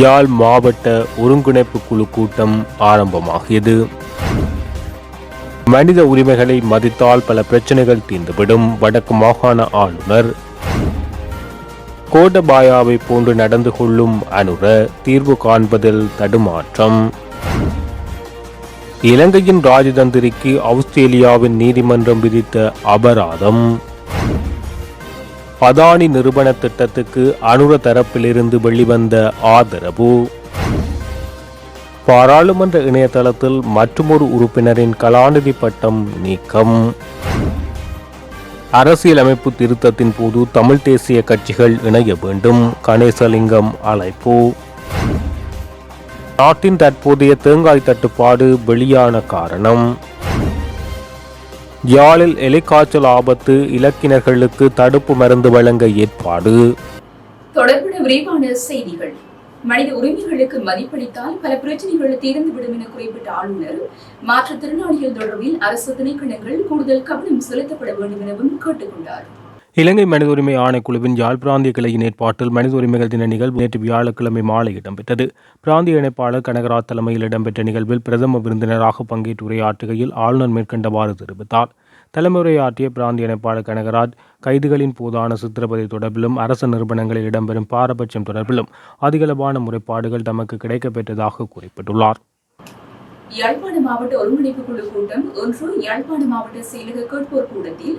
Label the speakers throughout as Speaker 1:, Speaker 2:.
Speaker 1: யாழ் மாவட்ட ஒருங்கிணைப்பு குழு கூட்டம் ஆரம்பமாகியது. மனித உரிமைகளை மதித்தால் பல பிரச்சனைகள் தீர்ந்துவிடும் வடக்கு மாகாண ஆளுநர் கோடபாயாவை போன்று நடந்து கொள்ளும் அனுர தீர்வு காண்பதில் தடுமாற்றம். இலங்கையின் ராஜதந்திரிக்கு ஆஸ்திரேலியாவின் நீதிமன்றம் விதித்த அபராதம் அதானி நிறுவன திட்டத்துக்கு அனுர தரப்பிலிருந்து வெளிவந்த ஆதரவு. பாராளுமன்ற இணையதளத்தில் மற்றுமொரு உறுப்பினரின் கலாநிதி பட்டம் நீக்கம். அரசியலமைப்பு திருத்தத்தின் போது தமிழ் தேசிய கட்சிகள் இணைய வேண்டும். கணேசலிங்கம் அழைப்பு. நாட்டின் தற்போதைய தேங்காய் தட்டுப்பாடு வெளியான காரணம். யாழில் எலிக்காய்ச்சல் ஆபத்து இலக்கினர்களுக்கு தடுப்பு மருந்து வழங்க ஏற்பாடு.
Speaker 2: தொடர்புட விரைவான செய்திகள். மனித உரிமைகளுக்கு மதிப்பளித்தால் பல பிரச்சனைகள் தீர்ந்துவிடும் என குறிப்பிட்ட ஆளுநர் மாற்றுத்திறனாளிகள் தொடர்பில் அரசு திணைக்களங்கள் கூடுதல் கவனம் செலுத்தப்பட வேண்டும் எனவும் கேட்டுக்கொண்டார்.
Speaker 1: இலங்கை மனித உரிமை ஆணைக்குழுவின் யாழ் பிராந்திய கிளையின் ஏற்பாட்டில் மனித உரிமைகள் தின நிகழ்வு நேற்று வியாழக்கிழமை மாலை இடம்பெற்றது. பிராந்திய இணைப்பாளர் கனகராஜ் தலைமையில் இடம்பெற்ற நிகழ்வில் பிரதம விருந்தினராக பங்கேற்று உரையாற்றுகையில் ஆளுநர் மேற்கண்டவாறு தெரிவித்தார். தலைமுறையாற்றிய பிராந்திய இணைப்பாளர் கனகராஜ் கைதுகளின் போதான சித்திரவதை தொடர்பிலும் அரசு நிறுவனங்களில் இடம்பெறும் பாரபட்சம் தொடர்பிலும் அதிகளவான முறைப்பாடுகள் தமக்கு கிடைக்கப்பெற்றதாக குறிப்பிட்டுள்ளார்.
Speaker 2: யாழ்ப்பாண மாவட்ட ஒருங்கிணைப்பு குழு கூட்டம் ஒன்று யாழ்ப்பாண மாவட்ட செயலக கேட்போர் கூடத்தில்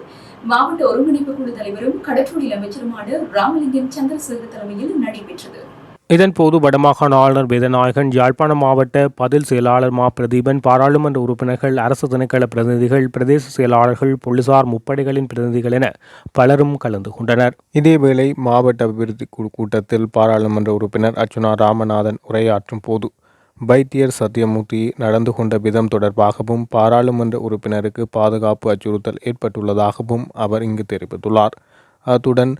Speaker 2: மாவட்ட ஒருங்கிணைப்பு குழு தலைவரும் கடற்றொழில் அமைச்சருமான ராமலிங்கம் சந்திரசேகர் தலைமையில் நடைபெற்றது.
Speaker 1: இதன்போது வடமாகாண ஆளுநர் வேதநாயகன் யாழ்ப்பாணம் மாவட்ட பதில் செயலாளர் மா பிரதீபன் பாராளுமன்ற உறுப்பினர்கள் அரசு திணைக்கள பிரதிநிதிகள் பிரதேச செயலாளர்கள் போலீசார் முப்படைகளின் பிரதிநிதிகள் என பலரும் கலந்து கொண்டனர். இதேவேளை மாவட்ட அபிவிருத்தி குழு கூட்டத்தில் பாராளுமன்ற உறுப்பினர் அர்ச்சுனா ராமநாதன் உரையாற்றும் போது வைத்தியர் சத்யமூர்த்தி நடந்து கொண்ட விதம் தொடர்பாகவும் பாராளுமன்ற உறுப்பினருக்கு பாதுகாப்பு அச்சுறுத்தல் ஏற்பட்டுள்ளதாகவும் அவர் இங்கு தெரிவித்துள்ளார். அத்துடன்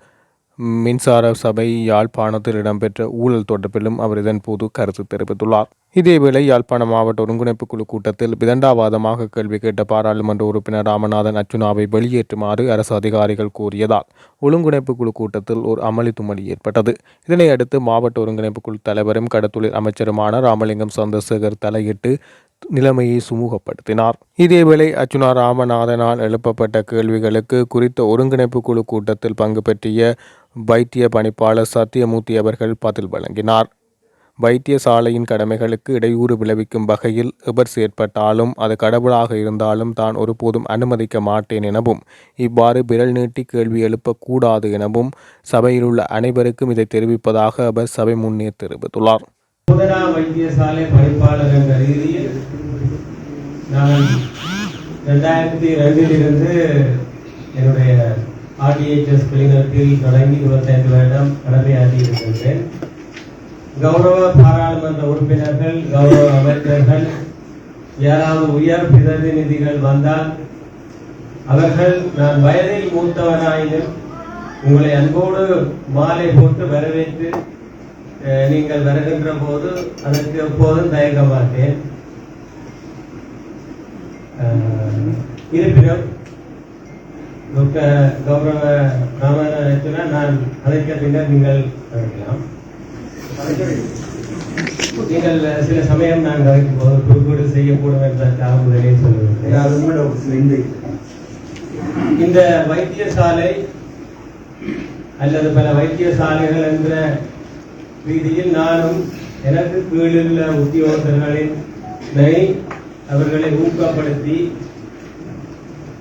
Speaker 1: மின்சார சபை யாழ்ப்பாணத்தில் இடம்பெற்ற ஊழல் தொடர்பிலும் அவர் இதன் போது கருத்து தெரிவித்துள்ளார். இதேவேளை யாழ்ப்பாண மாவட்ட ஒருங்கிணைப்பு குழு கூட்டத்தில் விதண்டாவாதமாக கேள்வி கேட்ட பாராளுமன்ற உறுப்பினர் ராமநாதன் அச்சுனாவை வெளியேற்றுமாறு அரசு அதிகாரிகள் கூறியதால் ஒழுங்கிணைப்பு குழு கூட்டத்தில் ஒரு அமளி துமளி ஏற்பட்டது இதனையடுத்து மாவட்ட ஒருங்கிணைப்பு குழு தலைவரும் கடத்தொழில் அமைச்சருமான ராமலிங்கம் சந்திரசேகர் தலையிட்டு நிலைமையை சுமூகப்படுத்தினார். இதேவேளை அச்சுனா ராமநாதனால் எழுப்பப்பட்ட கேள்விகளுக்கு குறித்த ஒருங்கிணைப்பு குழு கூட்டத்தில் பங்கு பெற்றிய வைத்திய பணிப்பாளர் சத்தியமூர்த்தி அவர்கள் பதில் வழங்கினார். வைத்தியசாலையின் கடமைகளுக்கு இடையூறு விளைவிக்கும் வகையில் எபர்ஸ் ஏற்பட்டாலும் அது கடவுளாக இருந்தாலும் தான் ஒருபோதும் அனுமதிக்க மாட்டேன் எனவும் இவ்வாறு விரல் நீட்டி கேள்வி எழுப்பக்கூடாது எனவும் சபையிலுள்ள அனைவருக்கும் இதை தெரிவிப்பதாக அவர் சபை முன்னே தெரிவித்துள்ளார்.
Speaker 3: வைத்தியசாலை பணிப்பாளர் என்ற ரீதியில் நான் ரெண்டாயிரத்தி ரெண்டிலிருந்து என்னுடைய ஆர்டிஹெச்எஸ் கிளினிக்கில் தொடங்கி இருபத்தைந்து வருடம் கடமையாற்றி இருக்கின்றேன் கௌரவ பாராளுமன்ற உறுப்பினர்கள் கௌரவ அமைச்சர்கள் யாராவது உயர் பிரதிநிதிகள் வந்தால் அவர்கள் நான் வயதில் மூத்தவனாயினும் உங்களை அன்போடு மாலை போட்டு வரவேற்று அஹ், நீங்கள் வருகின்ற போது அதற்கு எப்போதும் தயங்க மாட்டேன் இருப்பினும் கௌரவ ராமநாதன் நான் அதற்கு பின்னர் நீங்கள் கவனிக்கலாம். நீங்கள் சில சமயம் நான் கவனிக்கும் போது குறுக்கீடு செய்யக்கூடும் என்பதற்காக முதலே சொல்லுவேன் இந்த வைத்தியசாலை அல்லது பல வைத்தியசாலைகள் என்ற ரீதியில் நானும் எனக்கு கீழுள்ள உத்தியோகத்தர்களின் அவர்களை ஊக்கப்படுத்தி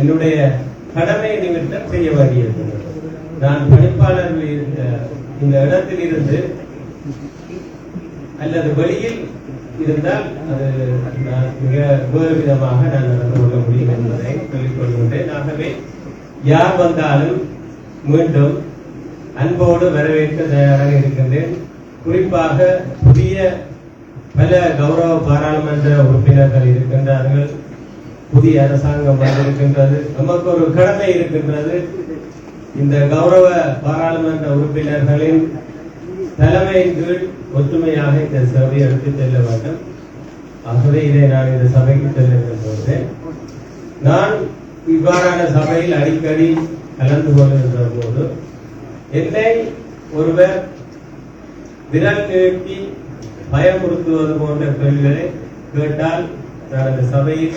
Speaker 3: என்னுடைய கடமை நிமித்தம் செய்ய வேண்டியிருக்கிறது. நான் பணிப்பாளர் இந்த இடத்தில் இருந்து அல்லது வெளியில் இருந்தால் அது நான் மிக வேறு விதமாக நான் நடந்து கொள்ள முடியும் என்பதை சொல்லிக் கொள்கின்றேன். ஆகவே யார் வந்தாலும் மீண்டும் அன்போடு வரவேற்க தயாராக இருக்கின்றேன். குறிப்பாக புதிய பல கௌரவ பாராளுமன்ற உறுப்பினர்கள் இருக்கின்றார்கள். புதிய அரசாங்கம் வந்திருக்கின்றது. நமக்கு ஒரு கடமை இருக்கின்றது. இந்த கௌரவ பாராளுமன்ற உறுப்பினர்களின் தலைமையின் கீழ் ஒற்றுமையாக இந்த சபையை எடுத்துச் செல்ல வேண்டும். ஆகவே இதை நான் இந்த சபைக்கு செல்ல போது நான் இவ்வாறான சபையில் அடிக்கடி கலந்து கொள்கின்ற போது என்னை ஒருவர் விரல் நீட்டி பயமுறுத்துவது போன்ற கேள்விகளை கேட்டால் நான் அந்த சபையில்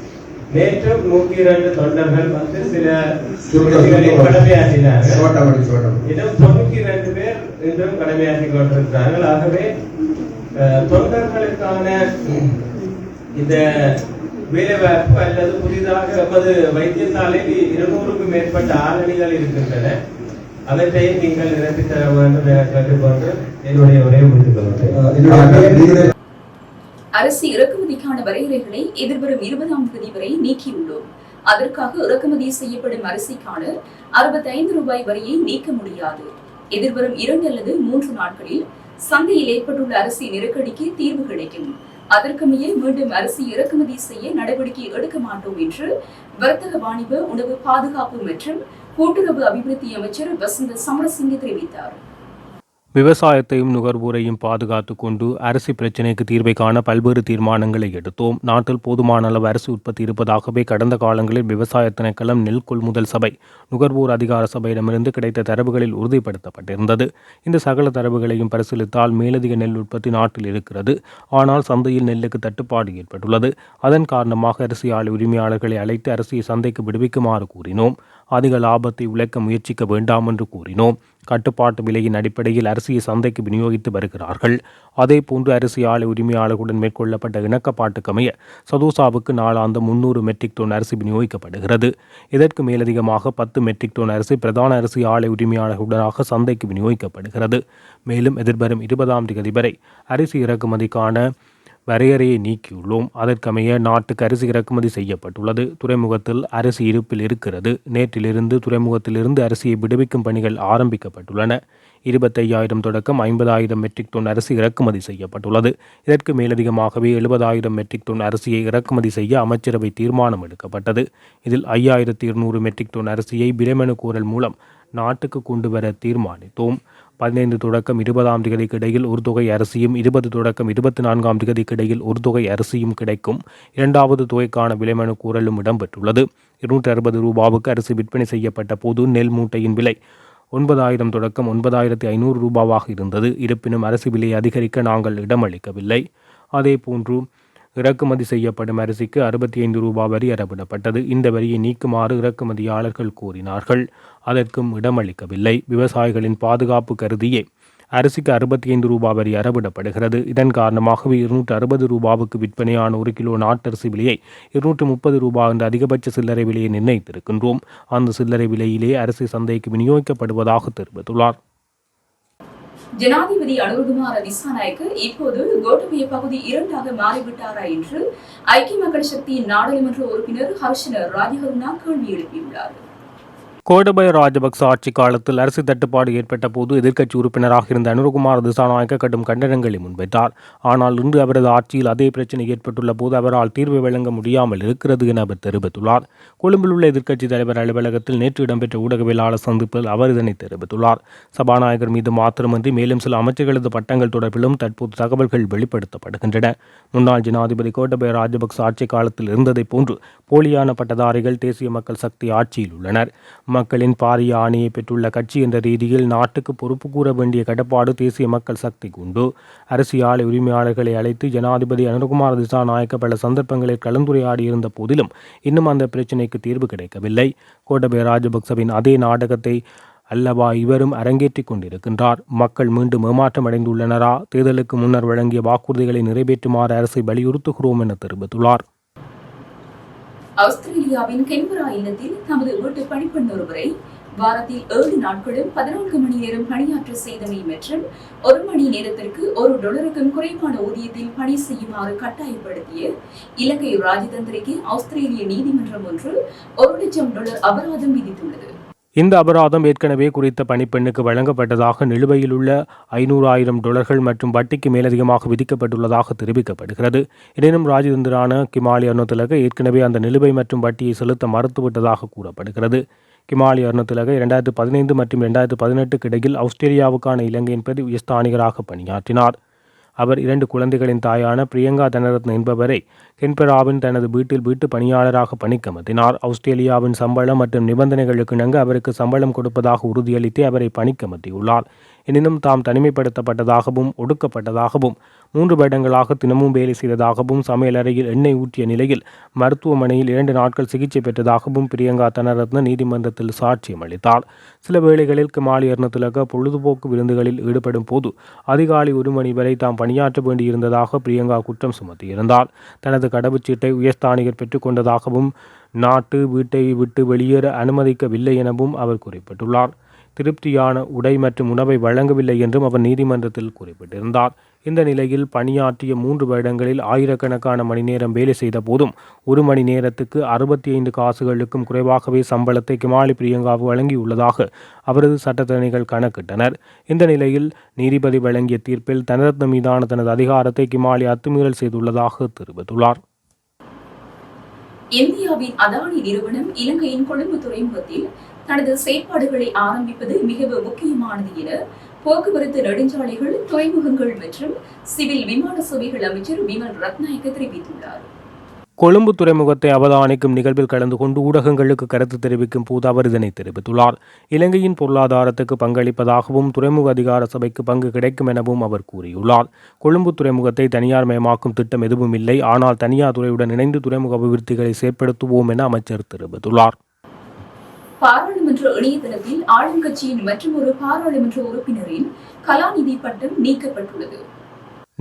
Speaker 3: நேற்றும் நூற்றி இரண்டு தொண்டர்கள் வந்து சில கடமையாற்றினார்கள். இன்னும் தொண்ணூத்தி ரெண்டு பேர் இன்றும் கடமையாற்றிக் கொண்டிருக்கிறார்கள். ஆகவே தொண்டர்களுக்கான இந்த வேலைவாய்ப்பு அல்லது புதிதாக எமது வைத்தியசாலையில் இருநூறுக்கும் மேற்பட்ட ஆளணிகள் இருக்கின்றன. அவற்றையும் நீங்கள் நிரப்பி தர வேண்டும் என கேட்டுக்கொண்டு என்னுடைய உரையை முடித்துக் கொள்கிறேன்.
Speaker 2: அரசு இறக்குமதிக்கான வரையறைகளை எதிர்வரும் இருபதாம் தேதி வரை நீக்கியுள்ளோம். அதற்காக இறக்குமதி செய்யப்படும் அரிசிக்கான அறுபத்தைந்து ரூபாய் வரியை நீக்க முடியாது. எதிர்வரும் இரண்டு அல்லது மூன்று நாட்களில் சந்தையில் ஏற்பட்டுள்ள அரிசி நெருக்கடிக்கு தீர்வு கிடைக்கும். அதற்கமைய மீண்டும் அரிசி இறக்குமதி செய்ய நடவடிக்கை எடுக்க மாட்டோம் என்று வர்த்தக வாணிப உணவு பாதுகாப்பு மற்றும் கூட்டுறவு அபிவிருத்தி அமைச்சர் வசந்த சமரசிங்க தெரிவித்தார்.
Speaker 1: விவசாயத்தையும் நுகர்வோரையும் பாதுகாத்து கொண்டு அரிசி பிரச்சினைக்கு தீர்வை காண பல்வேறு தீர்மானங்களை எடுத்தோம். நாட்டில் போதுமான அளவு அரிசி உற்பத்தி இருப்பதாகவே கடந்த காலங்களில் விவசாய திணைக்களம் நெல் கொள்முதல் சபை நுகர்வோர் அதிகார சபையிடமிருந்து கிடைத்த தரவுகளில் உறுதிப்படுத்தப்பட்டிருந்தது. இந்த சகல தரவுகளையும் பரிசீலித்தால் மேலதிக நெல் உற்பத்தி நாட்டில் இருக்கிறது. ஆனால் சந்தையில் நெல்லுக்கு தட்டுப்பாடு ஏற்பட்டுள்ளது. அதன் காரணமாக அரிசி ஆலை உரிமையாளர்களை அழைத்து அரிசியை சந்தைக்கு விடுவிக்குமாறு கூறினோம். அதிக லாபத்தை உழைக்க முயற்சிக்க வேண்டாம் என்று கூறினோம். கட்டுப்பாட்டு விலையின் அடிப்படையில் அரிசியை சந்தைக்கு விநியோகித்து வருகிறார்கள். அதேபோன்று அரிசி ஆலை உரிமையாளர்களுடன் மேற்கொள்ளப்பட்ட இணக்கப்பாட்டுக்கமைய சதோசாவுக்கு நாளாந்து முன்னூறு மெட்ரிக் டன் அரிசி விநியோகிக்கப்படுகிறது. இதற்கு மேலதிகமாக பத்து மெட்ரிக் டன் அரிசி பிரதான அரிசி ஆலை உரிமையாளர்களுடனாக சந்தைக்கு விநியோகிக்கப்படுகிறது. மேலும் எதிர்வரும் இருபதாம் தேதி வரை அரிசி இறக்குமதிக்கான வரையறையை நீக்கியுள்ளோம். அதற்கமைய நாட்டுக்கு அரிசி இறக்குமதி செய்யப்பட்டுள்ளது. துறைமுகத்தில் அரிசி இருப்பில் இருக்கிறது. நேற்றிலிருந்து துறைமுகத்திலிருந்து அரிசியை விடுவிக்கும் பணிகள் ஆரம்பிக்கப்பட்டுள்ளன. இருபத்தையாயிரம் தொடக்கம் ஐம்பதாயிரம் மெட்ரிக் டன் அரிசி இறக்குமதி செய்யப்பட்டுள்ளது. இதற்கு மேலதிகமாகவே எழுபதாயிரம் மெட்ரிக் டன் அரிசியை இறக்குமதி செய்ய அமைச்சரவை தீர்மானம் எடுக்கப்பட்டது. இதில் ஐயாயிரத்தி இருநூறு மெட்ரிக் டன் அரிசியை விலைமனு கூறல் மூலம் நாட்டுக்கு கொண்டு வர தீர்மானித்தோம். பதினைந்து தொடக்கம் இருபதாம் திகதிக்கு இடையில் ஒரு தொகை அரிசியும் இருபது தொடக்கம் இருபத்தி நான்காம் திகதிக்கு இடையில் ஒரு தொகை அரிசியும் கிடைக்கும். இரண்டாவது தொகைக்கான விலைமனு கூறலும் இடம்பெற்றுள்ளது. இருநூற்றி அறுபது ரூபாவுக்கு அரிசி விற்பனை செய்யப்பட்ட போது நெல் மூட்டையின் விலை ஒன்பதாயிரம் தொடக்கம் ஒன்பதாயிரத்தி ஐநூறு ரூபாவாக இருந்தது. இருப்பினும் அரிசி விலையை அதிகரிக்க நாங்கள் இடமளிக்கவில்லை. அதேபோன்று இறக்குமதி செய்யப்படும் அரிசிக்கு அறுபத்தி ஐந்து ரூபாய் வரி அறவிடப்பட்டது. இந்த வரியை நீக்குமாறு இறக்குமதியாளர்கள் கூறினார்கள் அதற்கும் இடமளிக்கவில்லை. விவசாயிகளின் பாதுகாப்பு கருதியே அரிசிக்கு அறுபத்தி ஐந்து ரூபாய் வரி அறவிடப்படுகிறது. இதன் காரணமாகவே இருநூற்று அறுபது ரூபாவுக்கு விற்பனையான ஒரு கிலோ நாட்டரிசி விலையை இருநூற்று முப்பது ரூபாய் என்ற அதிகபட்ச சில்லறை விலையை நிர்ணயித்திருக்கின்றோம். அந்த சில்லறை விலையிலே அரிசி சந்தைக்கு விநியோகிக்கப்படுவதாக தெரிவித்துள்ளார்.
Speaker 2: ஜனாதிபதி அனுருகுமார திசாநாயக்கு இப்போது கோட்டபய பகுதி இரண்டாக மாறிவிட்டாரா என்று ஐக்கிய மக்கள் சக்தியின் நாடாளுமன்ற உறுப்பினர் ஹர்ஷன ராஜகருணா கேள்வி எழுப்பியுள்ளார்.
Speaker 1: கோடபய ராஜபக்ச ஆட்சி காலத்தில் அரசு தட்டுப்பாடு ஏற்பட்ட போது எதிர்க்கட்சி உறுப்பினராக இருந்த அனுரகுமார் திசாநாயக்க கடும் கண்டனங்களை முன்வைத்தார். ஆனால் இன்று அவரது ஆட்சியில் அதே பிரச்சனை ஏற்பட்டுள்ள போது அவரால் தீர்வு வழங்க முடியாமல் இருக்கிறது என அவர் தெரிவித்துள்ளார். கொழும்பில் உள்ள எதிர்க்கட்சி தலைவர் அலுவலகத்தில் நேற்று இடம்பெற்ற ஊடகவியலாளர் சந்திப்பில் அவர் இதனை தெரிவித்துள்ளார். சபாநாயகர் மீது மாத்திரமின்றி மேலும் சில அமைச்சர்களது பட்டங்கள் தொடர்பிலும் தற்போது தகவல்கள் வெளிப்படுத்தப்படுகின்றன. முன்னாள் ஜனாதிபதி கோட்டபய ராஜபக்ச ஆட்சி காலத்தில் இருந்ததைப் போன்று போலியான பட்டதாரிகள் தேசிய மக்கள் சக்தி ஆட்சியில் உள்ளனர். மக்களின் பாரிய ஆணையை பெற்றுள்ள கட்சி என்ற ரீதியில் நாட்டுக்கு பொறுப்பு கூற வேண்டிய கடப்பாடு தேசிய மக்கள் சக்திக்கு உண்டு அரசியல் ஆலை உரிமையாளர்களை அழைத்து ஜனாதிபதி அனுகுமார் திசாநாயக்க பல சந்தர்ப்பங்களில் கலந்துரையாடியிருந்த போதிலும் இன்னும் அந்த பிரச்சினைக்கு தீர்வு கிடைக்கவில்லை. கோட்டபய ராஜபக்சவின் அதே நாடகத்தை அல்லவா இவரும் அரங்கேற்றிக் கொண்டிருக்கின்றார். மக்கள் மீண்டும் ஏமாற்றம் அடைந்துள்ளனரா? தேர்தலுக்கு முன்னர் வழங்கிய வாக்குறுதிகளை நிறைவேற்றுமாறு அரசை வலியுறுத்துகிறோம் என தெரிவித்துள்ளார்.
Speaker 2: ஆஸ்திரேலியாவின் கென்பரா இல்லத்தில் தமது வீட்டு பணிப்பெண் ஒருவரை வாரத்தில் ஏழு நாட்களும் பதினான்கு மணி நேரம் பணியாற்ற செய்தமை மற்றும் ஒரு மணி நேரத்திற்கு ஒரு டாலருக்கும் குறைவான ஊதியத்தில் பணி செய்யுமாறு கட்டாயப்படுத்திய இலங்கை ராஜதந்திரிக்கு ஆஸ்திரேலிய நீதிமன்றம் ஒன்று ஒரு லட்சம் டாலர் அபராதம் விதித்துள்ளது.
Speaker 1: இந்த அபராதம் ஏற்கனவே குறித்த பணிப்பெண்ணுக்கு வழங்கப்பட்டதாக நிலுவையில் உள்ள ஐநூறாயிரம் டொலர்கள் மற்றும் வட்டிக்கு மேலதிகமாக விதிக்கப்பட்டுள்ளதாக தெரிவிக்கப்படுகிறது. எனினும் ராஜதந்திரான கிமாலி அருணத்திலக ஏற்கனவே அந்த நிலுவை மற்றும் வட்டியை செலுத்த மறுத்துவிட்டதாக கூறப்படுகிறது. கிமாலி அருணத்திலக இரண்டாயிரத்து பதினைந்து மற்றும் இரண்டாயிரத்து பதினெட்டுக்கு இடையில் ஆஸ்திரேலியாவுக்கான இலங்கையின் பிரதிஸ்தானிகராக பணியாற்றினார். அவர் இரண்டு குழந்தைகளின் தாயான பிரியங்கா தனரத்ன என்பவரை கென்பெராவின் தனது வீட்டில் வீட்டு பணியாளராக பணிக்கமர்த்தினார் ஆஸ்திரேலியாவின் சம்பளம் மற்றும் நிபந்தனைகளுக்கு இணங்க அவருக்கு சம்பளம் கொடுப்பதாக உறுதியளித்து அவரை பணிக்கமர்த்தியுள்ளார் எனினும் தாம் தனிமைப்படுத்தப்பட்டதாகவும் ஒடுக்கப்பட்டதாகவும் மூன்று வருடங்களாக தினமும் வேலை செய்ததாகவும் சமையலறையில் எண்ணெய் ஊற்றிய நிலையில் மருத்துவமனையில் இரண்டு நாட்கள் சிகிச்சை பெற்றதாகவும் பிரியங்கா தனரத்ன நீதிமன்றத்தில் சாட்சியம் அளித்தார் சில வேளைகளில் கிமாலி அருணத்திலக பொழுதுபோக்கு விருந்துகளில் ஈடுபடும் போது அதிகாலை ஒரு மணி வரை தாம் பணியாற்ற வேண்டியிருந்ததாக பிரியங்கா குற்றம் சுமத்தியிருந்தார் தனது கடவுச்சீட்டை உயர்ஸ்தானிகர் பெற்றுக்கொண்டதாகவும் நாட்டு வீட்டை விட்டு வெளியேற அனுமதிக்கவில்லை எனவும் அவர் குறிப்பிட்டுள்ளார். திருப்தியான உடை மற்றும் உணவை வழங்கவில்லை என்றும் அவர் நீதிமன்றத்தில் குறிப்பிட்டிருந்தார். இந்த நிலையில் பணியாற்றிய மூன்று வருடங்களில் ஆயிரக்கணக்கான மணி நேரம் வேலை செய்த போதும் ஒரு மணி நேரத்துக்கு அறுபத்தி ஐந்து காசுகளுக்கும் குறைவாகவே சம்பளத்தை கிமாலி பிரியங்காவு வழங்கியுள்ளதாக அவரது சட்டத்தரணிகள் கணக்கிட்டனர். இந்த நிலையில் நீதிபதி வழங்கிய தீர்ப்பில் தனரத்ன மீதான தனது அதிகாரத்தை கிமாலி அத்துமீறல் செய்துள்ளதாக தெரிவித்துள்ளார்.
Speaker 2: இந்தியாவின் அதானி நிறுவனம் இலங்கையின் கொழும்பு துறைமுகத்தில் தனது செயற்பாடுகளை ஆரம்பிப்பது மிகவும் முக்கியமானது என போக்குவரத்து நெடுஞ்சாலைகள் துறைமுகங்கள் மற்றும் சிவில் விமான சேவைகள் அமைச்சர் விமல் ரத்நாயக்க தெரிவித்துள்ளார்.
Speaker 1: கொழும்பு துறைமுகத்தை அவதானிக்கும் நிகழ்வில் கலந்து கொண்டு ஊடகங்களுக்கு கருத்து தெரிவிக்கும் போது அவர் இதனை தெரிவித்துள்ளார். இலங்கையின் பொருளாதாரத்துக்கு பங்களிப்பதாகவும் துறைமுக அதிகார சபைக்கு பங்கு கிடைக்கும் எனவும் அவர் கூறியுள்ளார். கொழும்பு துறைமுகத்தை தனியார் மயமாக்கும் திட்டம் எதுவும் இல்லை. ஆனால் தனியார் துறையுடன் இணைந்து துறைமுக அபிவிருத்திகளை செயற்படுத்துவோம் என அமைச்சர் தெரிவித்துள்ளார்.
Speaker 2: பாராளுமன்ற இணையதளத்தில் ஆளுங்கட்சியின் மற்றொரு பாராளுமன்ற உறுப்பினரின் கலாநிதி பட்டம் நீக்கப்பட்டுள்ளது.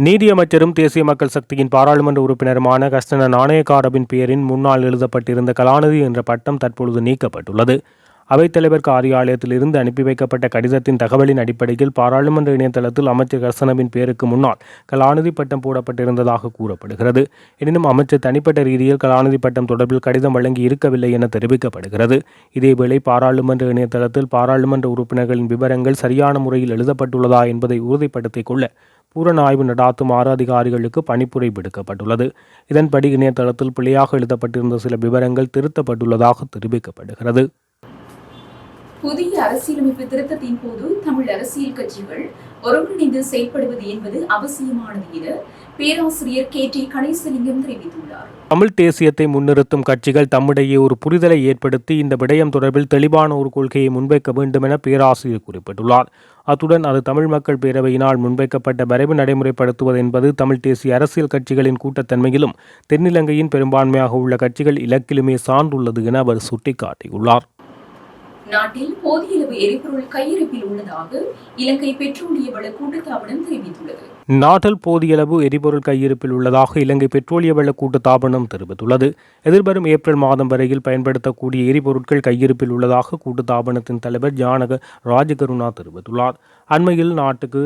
Speaker 1: நீதியமைச்சரும் தேசிய மக்கள் சக்தியின் பாராளுமன்ற உறுப்பினருமான கஸ்தன நாணயக்காரபின் பெயரின் முன்னால் எழுதப்பட்டிருந்த கலாநிதி என்ற பட்டம் தற்பொழுது நீக்கப்பட்டுள்ளது. அவைத்தலைவர் காரியாலயத்தில் இருந்து அனுப்பி வைக்கப்பட்ட கடிதத்தின் தகவலின் அடிப்படையில் பாராளுமன்ற இணையதளத்தில் அமைச்சர் கர்சனவின் பேருக்கு முன்னால் கலாநிதி பட்டம் போடப்பட்டிருந்ததாக கூறப்படுகிறது. எனினும் அமைச்சர் தனிப்பட்ட ரீதியில் கலாநிதி பட்டம் தொடர்பில் கடிதம் வழங்கி இருக்கவில்லை என தெரிவிக்கப்படுகிறது. இதேவேளை பாராளுமன்ற இணையதளத்தில் பாராளுமன்ற உறுப்பினர்களின் விவரங்கள் சரியான முறையில் எழுதப்பட்டுள்ளதா என்பதை உறுதிப்படுத்திக் கொள்ள பூரண ஆய்வு நடாத்துமாறு அதிகாரிகளுக்கு பணிப்புரை விடுக்கப்பட்டுள்ளது. இதன்படி இணையதளத்தில் பிழையாக எழுதப்பட்டிருந்த சில விவரங்கள் திருத்தப்பட்டுள்ளதாக தெரிவிக்கப்படுகிறது.
Speaker 2: புதிய அரசியலமைப்பு திருத்தத்தின் போது தமிழ் அரசியல் கட்சிகள் ஒருங்கிணைந்து செயல்படுவது என்பது அவசியமானது என பேராசிரியர் கே டி கணேசலிங்கம் தெரிவித்துள்ளார்.
Speaker 1: தமிழ் தேசியத்தை முன்னிறுத்தும் கட்சிகள் தம்மிடையே ஒரு புரிதலை ஏற்படுத்தி இந்த விடயம் தொடர்பில் தெளிவான ஒரு கொள்கையை முன்வைக்க வேண்டும் என பேராசிரியர் குறிப்பிட்டுள்ளார். அத்துடன் அது தமிழ் மக்கள் பேரவையினால் முன்வைக்கப்பட்ட வரைவு நடைமுறைப்படுத்துவது என்பது தமிழ் தேசிய அரசியல் கட்சிகளின் கூட்டத்தன்மையிலும் தென்னிலங்கையின் பெரும்பான்மையாக உள்ள கட்சிகள் இலக்கிலுமே சார்ந்துள்ளது என அவர் சுட்டிக்காட்டியுள்ளார்.
Speaker 2: நாட்டில் போதிய அளவு எரிபொருள் கையிருப்பில் உள்ளதாக இலங்கை பெட்ரோலிய வள கூட்டுத்தாபனம் தெரிவித்துள்ளது.
Speaker 1: நாட்டில் போதியளவு எரிபொருள் கையிருப்பில் உள்ளதாக இலங்கை பெட்ரோலிய வள கூட்டுத்தாபனம் தெரிவித்துள்ளது. எதிர்வரும் ஏப்ரல் மாதம் வரையில் பயன்படுத்தக்கூடிய எரிபொருட்கள் கையிருப்பில் உள்ளதாக கூட்டுத்தாபனத்தின் தலைவர் ஜானக ராஜகருணா தெரிவித்துள்ளார். அண்மையில் நாட்டுக்கு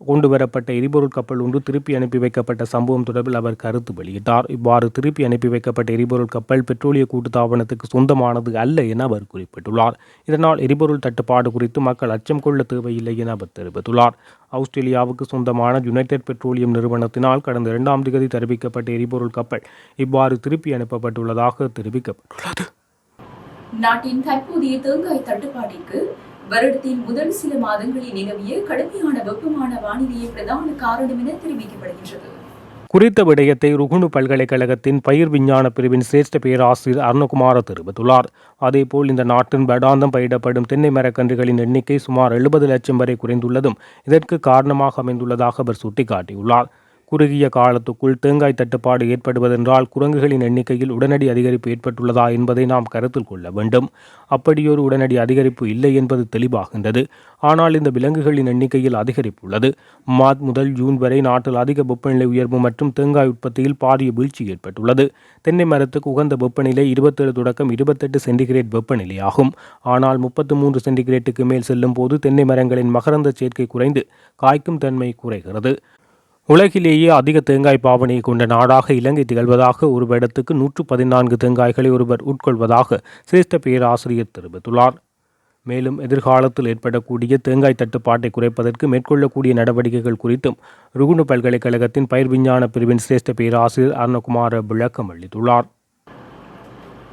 Speaker 1: கொண்டு வரப்பட்ட எரிபொருள் கப்பல் ஒன்று திருப்பி அனுப்பி வைக்கப்பட்ட சம்பவம் தொடர்பில் அவர் கருத்து வெளியிட்டார். இவ்வாறு திருப்பி அனுப்பி வைக்கப்பட்ட எரிபொருள் கப்பல் பெட்ரோலிய கூட்டுத்தாபனத்துக்கு சொந்தமானது அல்ல என அவர் குறிப்பிட்டுள்ளார். இதனால் எரிபொருள் தட்டுப்பாடு குறித்து மக்கள் அச்சம் கொள்ள தேவையில்லை என அவர் தெரிவித்துள்ளார். ஆஸ்திரேலியாவுக்கு சொந்தமான யுனைடெட் பெட்ரோலியம் நிறுவனத்தினால் கடந்த இரண்டாம் தேதி தெரிவிக்கப்பட்ட எரிபொருள் கப்பல் இவ்வாறு திருப்பி அனுப்பப்பட்டுள்ளதாக தெரிவிக்கப்பட்டுள்ளது.
Speaker 2: நாட்டின் தற்போதைய தேங்காய் தட்டுப்பாட்டிற்கு வருடத்தின் முதல் சில மாதங்களில் நிலவிய கடுமையான வெப்பமான வானிலையே பிரதான காரணம் என தெரிவிக்கப்படுகின்றது.
Speaker 1: குறித்த விடயத்தை ருகுணு பல்கலைக்கழகத்தின் பயிர் விஞ்ஞான பிரிவின் சிரேஷ்ட பேராசிரியர் அருணகுமார தெரிவித்துள்ளார். அதேபோல் இந்த நாட்டின் படாந்தம் பயிரிடப்படும் தென்னை மரக்கன்றுகளின் எண்ணிக்கை சுமார் எழுபது லட்சம் வரை குறைந்துள்ளதும் இதற்கு காரணமாக அமைந்துள்ளதாக அவர் சுட்டிக்காட்டியுள்ளார். குறுகிய காலத்துக்குள் தேங்காய் தட்டுப்பாடு ஏற்படுவதென்றால் குரங்குகளின் எண்ணிக்கையில் உடனடி அதிகரிப்பு ஏற்பட்டுள்ளதா என்பதை நாம் கருத்தில் கொள்ள வேண்டும். அப்படியொரு உடனடி அதிகரிப்பு இல்லை என்பது தெளிவாகின்றது. ஆனால் இந்த விலங்குகளின் எண்ணிக்கையில் அதிகரிப்பு உள்ளது. மார்ச் முதல் ஜூன் வரை நாட்டில் அதிக வெப்பநிலை உயர்வு மற்றும் தேங்காய் உற்பத்தியில் பாரிய வீழ்ச்சி ஏற்பட்டுள்ளது. தென்னை மரத்துக்கு உகந்த வெப்பநிலை இருபத்தேழு தொடக்கம் இருபத்தெட்டு சென்டிகிரேட் வெப்பநிலையாகும். ஆனால் முப்பத்து மூன்று சென்டிகிரேட்டுக்கு மேல் செல்லும் போது தென்னை மரங்களின் மகரந்த சேர்க்கை குறைந்து காய்க்கும் தன்மை குறைகிறது. உலகிலேயே அதிக தேங்காய் பாவனையை கொண்ட நாடாக இலங்கை திகழ்வதாக ஒரு வருடத்துக்கு நூற்று பதினான்கு தேங்காய்களை ஒருவர் உட்கொள்வதாக சிரேஷ்ட பேராசிரியர் தெரிவித்துள்ளார். மேலும் எதிர்காலத்தில் ஏற்படக்கூடிய தேங்காய் தட்டுப்பாட்டை குறைப்பதற்கு மேற்கொள்ளக்கூடிய நடவடிக்கைகள் குறித்தும் ருகுணு பல்கலைக்கழகத்தின் பயிர் விஞ்ஞான பிரிவின் சிரேஷ்ட பேராசிரியர் அருணகுமார விளக்கம் அளித்துள்ளார்.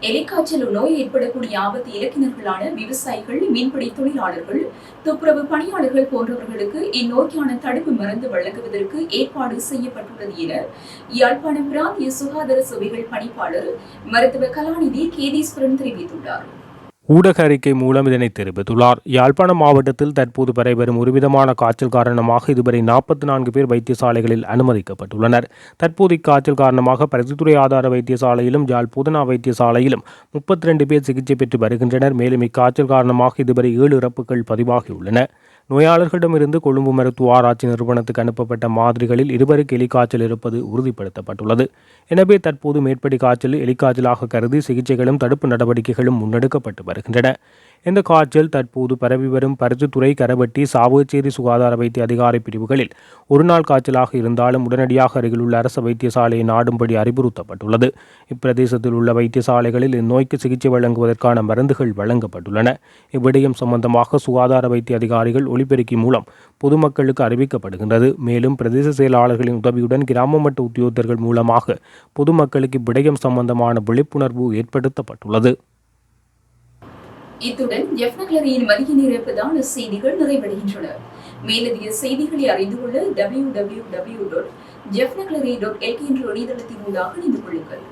Speaker 2: எலிக்காய்ச்சல் நோய் ஏற்படக்கூடிய ஆபத்து இலக்கினர்களான விவசாயிகள் மீன்பிடி தொழிலாளர்கள் துப்புரவு பணியாளர்கள் போன்றவர்களுக்கு இந்நோய்க்கான தடுப்பு மருந்து வழங்குவதற்கு ஏற்பாடு செய்யப்பட்டுள்ளது என யாழ்ப்பாணம் பிராந்திய சுகாதார சபைகள் பணிப்பாளர் மருத்துவ கலாநிதி கேதீஸ்வரன் தெரிவித்துள்ளார்.
Speaker 1: ஊடக அறிக்கை மூலம் இதனை தெரிவித்துள்ளார். யாழ்ப்பாணம் மாவட்டத்தில் தற்போது பரவிவரும் ஒருவிதமான காய்ச்சல் காரணமாக இதுவரை நாற்பத்தி நான்கு பேர் வைத்தியசாலைகளில் அனுமதிக்கப்பட்டுள்ளனர். தற்போது இக்காய்ச்சல் காரணமாக பரிசுத்துறை ஆதார வைத்தியசாலையிலும் யாழ் புதனா வைத்தியசாலையிலும் முப்பத்தி ரெண்டு பேர் சிகிச்சை பெற்று வருகின்றனர். மேலும் இக்காய்ச்சல் காரணமாக இதுவரை ஏழு இறப்புகள் பதிவாகியுள்ளன. நோயாளர்களிடமிருந்து கொழும்பு மருத்துவ ஆராய்ச்சி நிறுவனத்துக்கு அனுப்பப்பட்ட மாதிரிகளில் இருவருக்கு எலிக்காய்ச்சல் இருப்பது உறுதிப்படுத்தப்பட்டுள்ளது. எனவே தற்போது மேற்படி காய்ச்சல் எலிக்காய்ச்சலாக கருதி சிகிச்சைகளும் தடுப்பு நடவடிக்கைகளும் முன்னெடுக்கப்பட்டு வருகின்றன. இந்த காய்ச்சல் தற்போது பரவி வரும் பருத்தித்துறை கரவட்டி சாவுச்சேரி சுகாதார வைத்திய அதிகாரி பிரிவுகளில் ஒருநாள் காய்ச்சலாக இருந்தாலும் உடனடியாக அருகிலுள்ள அரசு வைத்தியசாலையை நாடும்படி அறிவுறுத்தப்பட்டுள்ளது. இப்பிரதேசத்தில் உள்ள வைத்தியசாலைகளில் இந்நோய்க்கு சிகிச்சை வழங்குவதற்கான மருந்துகள் வழங்கப்பட்டுள்ளன. இவ்விடயம் சம்பந்தமாக சுகாதார வைத்திய அதிகாரிகள் ஒலிபெருக்கி மூலம் பொதுமக்களுக்கு அறிவிக்கப்படுகின்றது. மேலும் பிரதேச செயலாளர்களின் உதவியுடன் கிராம மட்ட உத்தியோகத்தர்கள் மூலமாக பொதுமக்களுக்கு இவ்விடயம் சம்பந்தமான விழிப்புணர்வு ஏற்படுத்தப்பட்டுள்ளது.
Speaker 2: இத்துடன் ஜெஃப்னக்லரியின் மதிய நேர பிரதான செய்திகள் நிறைவடைகின்றன. மேலதிக செய்திகளை அறிந்து கொள்ள டபிள்யூ டபிள்யூ டபிள்யூ டாட் ஜெஃப்னக்லரி டாட் எல்கே என்ற இணையதளத்தின் ஊடாக இணைந்து கொள்ளுங்கள்.